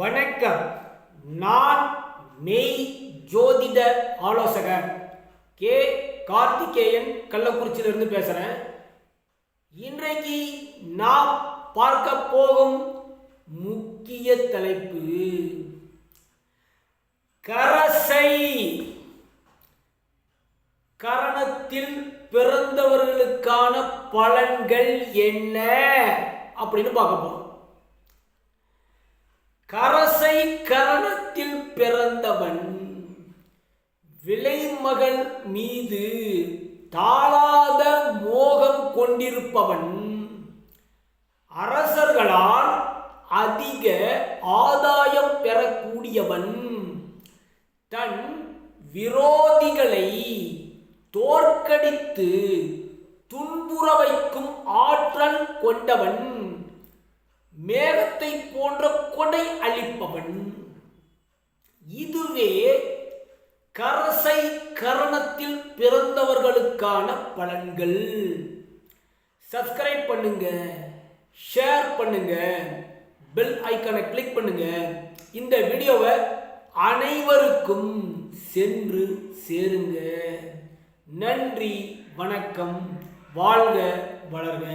வணக்கம். நான் மெய் ஜோதிட ஆலோசகர் கே. கார்த்திகேயன் கள்ளக்குறிச்சியிலிருந்து பேசுகிறேன் இன்றைக்கு நாம் பார்க்க போகும் முக்கிய தலைப்பு கரசை. கரணத்தில் பிறந்தவர்களுக்கான பலன்கள் என்ன? அப்படின்னு பார்க்க போகிறோம் விலைமகள் மீது தாளாத மோகம் கொண்டிருப்பவன் அரசர்களால் அதிக ஆதாயம் பெறக்கூடியவன். தன் விரோதிகளை தோற்கடித்து துன்புற வைக்கும் ஆற்றல் கொண்டவன் மேகத்தை போன்ற கொடை அளிப்பவன். இதுவே கரசை கரணத்தில் பிறந்தவர்களுக்கான பலன்கள். சப்ஸ்கிரைப் பண்ணுங்க ஷேர் பண்ணுங்க பெல் ஐக்கானை கிளிக் பண்ணுங்க. இந்த வீடியோவை அனைவருக்கும் சென்று சேருங்க. நன்றி வணக்கம் வாழ்க வளர்க.